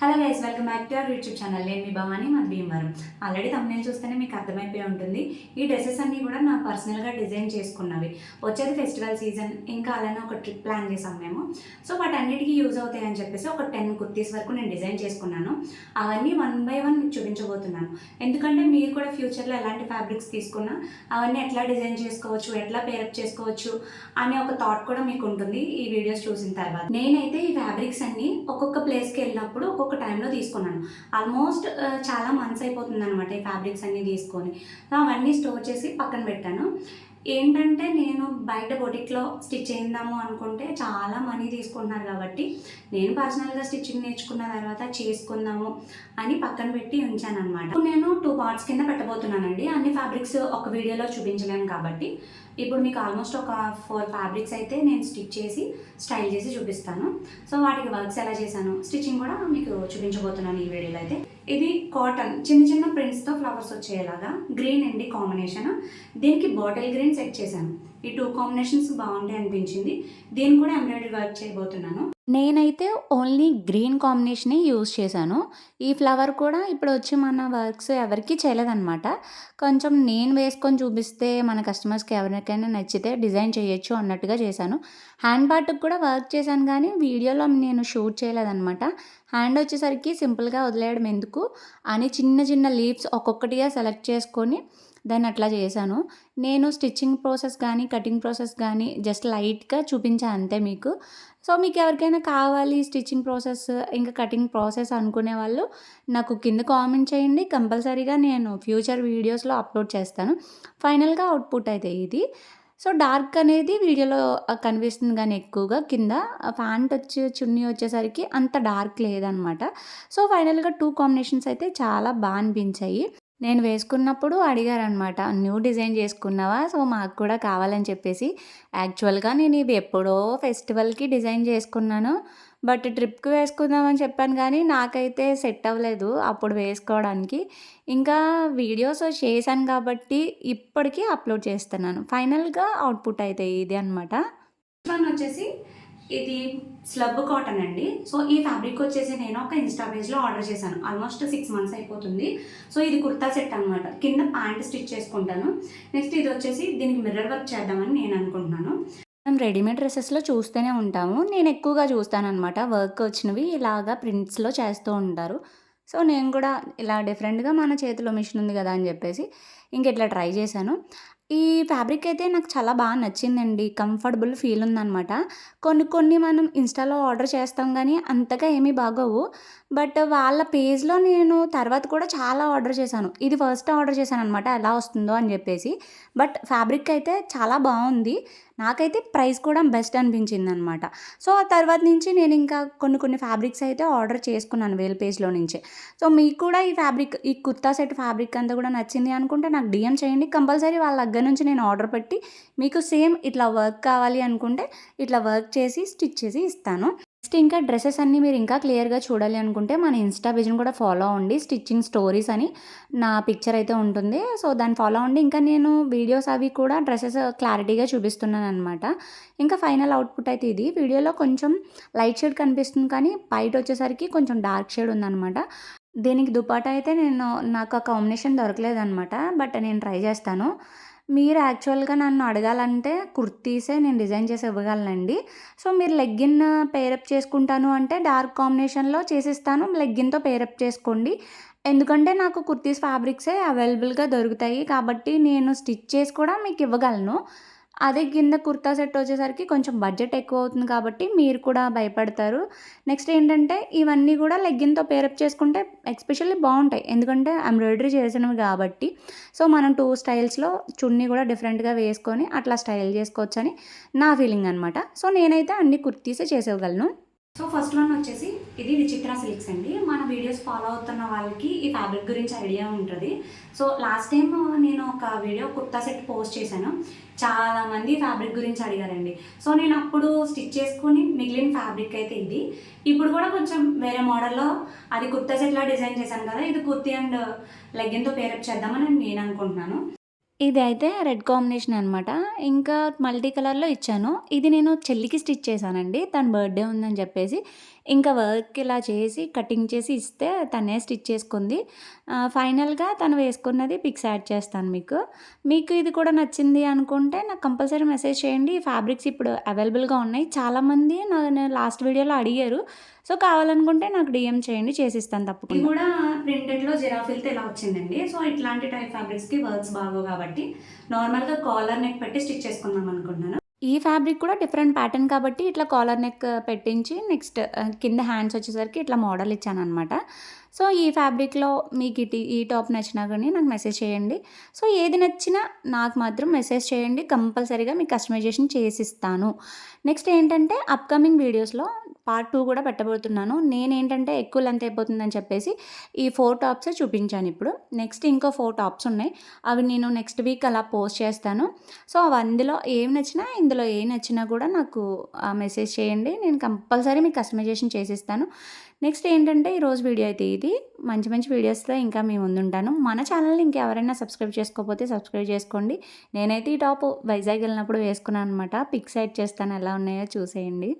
Hello guys welcome back to our YouTube channel నేను మీ భవానీ మాది భీమవరం. ఆల్రెడీ తమిళ చూస్తేనే మీకు అర్థమైపోయి ఉంటుంది. ఈ డ్రెస్సెస్ అన్నీ కూడా నా పర్సనల్గా డిజైన్ చేసుకున్నవి. వచ్చేది ఫెస్టివల్ సీజన్ ఇంకా అలానే ఒక ట్రిప్ ప్లాన్ చేసాం మేము. సో వాటన్నిటికీ యూజ్ అవుతాయి అని చెప్పేసి ఒక టెన్ కుర్తీస్ వరకు నేను డిజైన్ చేసుకున్నాను. అవన్నీ వన్ బై వన్ మీకు చూపించబోతున్నాను. ఎందుకంటే మీరు కూడా ఫ్యూచర్లో ఎలాంటి ఫ్యాబ్రిక్స్ తీసుకున్నా అవన్నీ ఎట్లా డిజైన్ చేసుకోవచ్చు ఎట్లా పేరప్ చేసుకోవచ్చు అనే ఒక థాట్ కూడా మీకు ఉంటుంది ఈ వీడియోస్ చూసిన తర్వాత. నేనైతే ఈ ఫ్యాబ్రిక్స్ అన్నీ ఒక్కొక్క ప్లేస్కి వెళ్ళినప్పుడు ఒక్కొక్క టైంలో తీసుకున్నాను. ఆల్మోస్ట్ uh, చాలా మంత్స్ అయిపోతుంది అనమాట ఈ ఫ్యాబ్రిక్స్ అన్నీ తీసుకొని. అవన్నీ స్టోర్ చేసి పక్కన పెట్టాను. ఏంటంటే నేను బయట బొటిక్లో స్టిచ్ చేద్దాము అనుకుంటే చాలా మనీ తీసుకుంటున్నారు కాబట్టి నేను పర్సనల్గా స్టిచ్చింగ్ నేర్చుకున్న తర్వాత చేసుకుందాము అని పక్కన పెట్టి ఉంచాను అనమాట నేను టూ పార్ట్స్ కింద పెట్టబోతున్నానండి. అన్ని ఫ్యాబ్రిక్స్ ఒక వీడియోలో చూపించలేము కాబట్టి ఇప్పుడు మీకు ఆల్మోస్ట్ ఒక ఫోర్ ఫ్యాబ్రిక్స్ అయితే నేను స్టిచ్ చేసి స్టైల్ చేసి చూపిస్తాను. సో వాటికి వర్క్స్ ఎలా చేశాను? స్టిచ్చింగ్ కూడా మీకు చూపించబోతున్నాను ఈ వీడియోలో అయితే. ఇది కాటన్. చిన్న చిన్న ప్రింట్స్తో ఫ్లవర్స్ వచ్చేలాగా గ్రీన్ అండి కాంబినేషన్ దీనికి బాటిల్ గ్రీన్ సెట్ చేశాను. ఈ టూ కాంబినేషన్స్ బాగుంటాయి అనిపించింది. దీన్ని కూడా ఎంబ్రాయిడరీ వర్క్ చేయబోతున్నాను. నేనైతే ఓన్లీ గ్రీన్ కాంబినేషనే యూస్ చేశాను. ఈ ఫ్లవర్ కూడా ఇప్పుడు వచ్చి మన వర్క్స్ ఎవరికి చేయలేదన్నమాట. కొంచెం నేను వేసుకొని చూపిస్తే మన కస్టమర్స్కి ఎవరికైనా నచ్చితే డిజైన్ చేయొచ్చు అన్నట్టుగా చేశాను. హ్యాండ్ పార్ట్కి కూడా వర్క్ చేశాను కానీ వీడియోలో నేను షూట్ చేయలేదన్నమాట. హ్యాండ్ వచ్చేసరికి సింపుల్గా వదిలేయడం ఎందుకు? అని చిన్న చిన్న లీవ్స్ ఒక్కొక్కటిగా సెలెక్ట్ చేసుకొని దాన్ని అట్లా చేశాను. నేను స్టిచ్చింగ్ ప్రాసెస్ కానీ కటింగ్ ప్రాసెస్ కానీ జస్ట్ లైట్గా చూపించాను అంతే మీకు. సో మీకు ఎవరికైనా కావాలి స్టిచ్చింగ్ ప్రాసెస్ ఇంకా కటింగ్ ప్రాసెస్ అనుకునే వాళ్ళు నాకు కింద కామెంట్ చేయండి. కంపల్సరీగా నేను ఫ్యూచర్ వీడియోస్లో అప్లోడ్ చేస్తాను. ఫైనల్గా అవుట్పుట్ అయితే ఇది. సో డార్క్ అనేది వీడియోలో కనిపిస్తుంది కానీ ఎక్కువగా కింద. ప్యాంట్ వచ్చి చున్నీ వచ్చేసరికి అంత డార్క్ లేదనమాట. సో ఫైనల్గా టూ కాంబినేషన్స్ అయితే చాలా బాగా అనిపించాయి. నేను వేసుకున్నప్పుడు అడిగారనమాట న్యూ డిజైన్ చేసుకున్నావా? సో మాకు కూడా కావాలని చెప్పేసి. యాక్చువల్గా నేను ఇది ఎప్పుడో ఫెస్టివల్కి డిజైన్ చేసుకున్నాను. బట్ ట్రిప్కి వేసుకుందామని చెప్పాను కానీ నాకైతే సెట్ అవ్వలేదు అప్పుడు వేసుకోవడానికి. ఇంకా వీడియోస్ చేశాను కాబట్టి ఇప్పటికీ అప్లోడ్ చేస్తున్నాను. ఫైనల్గా అవుట్పుట్ అయితే ఇది అనమాట. వన్ వచ్చేసి ఇది స్లబ్ కాటన్ అండి. సో ఈ ఫ్యాబ్రిక్ వచ్చేసి నేను ఒక ఇన్స్టా పేజ్లో ఆర్డర్ చేశాను. ఆల్మోస్ట్ సిక్స్ మంత్స్ అయిపోతుంది. సో ఇది కుర్తా సెట్ అనమాట కింద ప్యాంట్ స్టిచ్ చేసుకుంటాను. నెక్స్ట్ ఇది వచ్చేసి దీనికి మిర్రర్ వర్క్ చేద్దామని నేను అనుకుంటున్నాను. మనం రెడీమేడ్ డ్రెస్సెస్లో చూస్తూనే ఉంటాము. నేను ఎక్కువగా చూస్తాను అనమాట వర్క్ వచ్చినవి ఇలాగా ప్రింట్స్లో చేస్తూ ఉంటారు. సో నేను కూడా ఇలా డిఫరెంట్గా మన చేతిలో మిషన్ ఉంది కదా అని చెప్పేసి ఇంక ఇట్లా ట్రై చేశాను. ఈ ఫ్యాబ్రిక్ అయితే నాకు చాలా బాగా నచ్చిందండి. కంఫర్టబుల్ ఫీల్ ఉందనమాట కొన్ని కొన్ని మనం ఇన్స్టాలో ఆర్డర్ చేస్తాం కానీ అంతగా ఏమీ బాగోవు. బట్ వాళ్ళ పేజ్లో నేను తర్వాత కూడా చాలా ఆర్డర్ చేశాను. ఇది ఫస్ట్ ఆర్డర్ చేశాను అనమాట ఎలా వస్తుందో అని చెప్పేసి. బట్ ఫ్యాబ్రిక్ అయితే చాలా బాగుంది. నాకైతే ప్రైస్ కూడా బెస్ట్ అనిపించింది అనమాట సో ఆ తర్వాత నుంచి నేను ఇంకా కొన్ని కొన్ని ఫ్యాబ్రిక్స్ అయితే ఆర్డర్ చేసుకున్నాను వేల్ పేజ్లో నుంచి. సో మీకు కూడా ఈ ఫ్యాబ్రిక్ ఈ కుర్తా సెట్ ఫ్యాబ్రిక్ అంతా కూడా నచ్చింది అనుకుంటే నాకు డిఎం చేయండి. కంపల్సరీ వాళ్ళ దగ్గర నుంచి నేను ఆర్డర్ పెట్టి మీకు సేమ్ ఇట్లా వర్క్ కావాలి అనుకుంటే ఇట్లా వర్క్ చేసి స్టిచ్ చేసి ఇస్తాను. నెక్స్ట్ ఇంకా డ్రెస్సెస్ అన్నీ మీరు ఇంకా క్లియర్గా చూడాలి అనుకుంటే మన ఇన్స్టా పేజ్ని కూడా ఫాలో అవ్వండి. స్టిచ్చింగ్ స్టోరీస్ అని నా పిక్చర్ అయితే ఉంటుంది. సో దాన్ని ఫాలో అవ్వండి. ఇంకా నేను వీడియోస్ అవి కూడా డ్రెస్సెస్ క్లారిటీగా చూపిస్తున్నాను అనమాట ఇంకా ఫైనల్ అవుట్పుట్ అయితే ఇది. వీడియోలో కొంచెం లైట్ షేడ్ కనిపిస్తుంది కానీ బయట వచ్చేసరికి కొంచెం డార్క్ షేడ్ ఉందన్నమాట. దీనికి దుపాటా అయితే నేను నాకు ఆ కాంబినేషన్ దొరకలేదన్నమాట. బట్ నేను ట్రై చేస్తాను. మీరు యాక్చువల్గా నన్ను అడగాలంటే కుర్తీసే నేను డిజైన్ చేసి ఇవ్వగలనండి. సో మీరు లెగ్గిన్ పేరప్ చేసుకుంటాను అంటే డార్క్ కాంబినేషన్లో చేసిస్తాను. లెగ్గిన్తో పేరప్ చేసుకోండి. ఎందుకంటే నాకు కుర్తీస్ ఫ్యాబ్రిక్సే అవైలబుల్గా దొరుకుతాయి కాబట్టి నేను స్టిచ్ చేసి కూడా మీకు ఇవ్వగలను. అదే కింద కుర్తా సెట్ వచ్చేసరికి కొంచెం బడ్జెట్ ఎక్కువ అవుతుంది కాబట్టి మీరు కూడా భయపడతారు. నెక్స్ట్ ఏంటంటే ఇవన్నీ కూడా లెగ్గిన్తో పేరప్ చేసుకుంటే ఎక్స్పెషల్లీ బాగుంటాయి. ఎందుకంటే ఎంబ్రాయిడరీ చేసినవి కాబట్టి. సో మనం టూ స్టైల్స్లో చున్నీ కూడా డిఫరెంట్గా వేసుకొని అట్లా స్టైల్ చేసుకోవచ్చని నా ఫీలింగ్ అనమాట సో నేనైతే అన్ని కుర్తీసే చేసేయగలను. సో ఫస్ట్ వన్ వచ్చేసి ఇది విచిత్ర సిల్క్స్ అండి. మన వీడియోస్ ఫాలో అవుతున్న వాళ్ళకి ఈ ఫ్యాబ్రిక్ గురించి ఐడియా ఉంటుంది. సో లాస్ట్ టైం నేను ఒక వీడియో కుర్తా సెట్ పోస్ట్ చేశాను. చాలా మంది ఫ్యాబ్రిక్ గురించి అడిగారండి. సో నేను అప్పుడు స్టిచ్ చేసుకుని మిగిలిన ఫ్యాబ్రిక్ అయితే ఇది. ఇప్పుడు కూడా కొంచెం వేరే మోడల్లో అది కుర్తా సెట్లా డిజైన్ చేశాను కదా ఇది కుర్తి అండ్ లెగ్గిన్తో పేరప్ చేద్దామని నేను అనుకుంటున్నాను. ఇది అయితే రెడ్ కాంబినేషన్ అనమాట ఇంకా మల్టీ కలర్లో ఇచ్చాను. ఇది నేను చెల్లికి స్టిచ్ చేశానండి. తన బర్త్డే ఉందని చెప్పేసి. ఇంకా వర్క్ ఇలా చేసి కటింగ్ చేసి ఇస్తే తనే స్టిచ్ చేసుకుంది. ఫైనల్గా తను వేసుకున్నది పిక్స్ యాడ్ చేస్తాను మీకు. మీకు ఇది కూడా నచ్చింది అనుకుంటే నాకు కంపల్సరీ మెసేజ్ చేయండి. ఈ ఫ్యాబ్రిక్స్ ఇప్పుడు అవైలబుల్గా ఉన్నాయి. చాలామంది నా లాస్ట్ వీడియోలో అడిగారు. సో కావాలనుకుంటే నాకు డిఎం చేయండి చేసిస్తాను తప్పకుండా. కూడా ప్రింటెడ్లో జిరాఫిల్తో ఇలా వచ్చిందండి. సో ఇట్లాంటి టైప్ ఫ్యాబ్రిక్స్కి వర్క్స్ బాగో కాబట్టి నార్మల్గా కాలర్ నెక్ పెట్టి స్టిచ్ చేసుకుందాం అనుకుంటున్నాను. ఈ ఫ్యాబ్రిక్ కూడా డిఫరెంట్ ప్యాటర్న్ కాబట్టి ఇట్లా కాలర్ నెక్ పెట్టించి నెక్స్ట్ కింద హ్యాండ్స్ వచ్చేసరికి ఇట్లా మోడల్ ఇచ్చాను అనమాట సో ఈ ఫ్యాబ్రిక్లో మీకు ఇటు ఈ టాప్ నచ్చినా కానీ నాకు మెసేజ్ చేయండి. సో ఏది నచ్చినా నాకు మాత్రం మెసేజ్ చేయండి. కంపల్సరీగా మీకు కస్టమైజేషన్ చేసిస్తాను. నెక్స్ట్ ఏంటంటే అప్కమింగ్ వీడియోస్లో పార్ట్ టూ కూడా పెట్టబోతున్నాను. నేనేంటంటే ఎక్కువ లెంత్ అయిపోతుందని చెప్పేసి ఈ ఫోర్ టాప్సే చూపించాను ఇప్పుడు. నెక్స్ట్ ఇంకో ఫోర్ టాప్స్ ఉన్నాయి. అవి నేను నెక్స్ట్ వీక్ అలా పోస్ట్ చేస్తాను. సో అవి అందులో ఏం నచ్చినా ఇందులో ఏం నచ్చినా కూడా నాకు మెసేజ్ చేయండి. నేను కంపల్సరీ మీకు కస్టమైజేషన్ చేసిస్తాను. నెక్స్ట్ ఏంటంటే ఈరోజు వీడియో అయితే ఇది. మంచి మంచి వీడియోస్తో ఇంకా మీ ముందుంటాను. మన ఛానల్ని ఇంకెవరైనా సబ్స్క్రైబ్ చేసుకోకపోతే సబ్స్క్రైబ్ చేసుకోండి. నేనైతే ఈ టాప్ వైజాగ్ వెళ్ళినప్పుడు వేసుకున్నాను అనమాట పిక్స్ సైడ్ చేస్తాను ఎలా ఉన్నాయో చూసేయండి.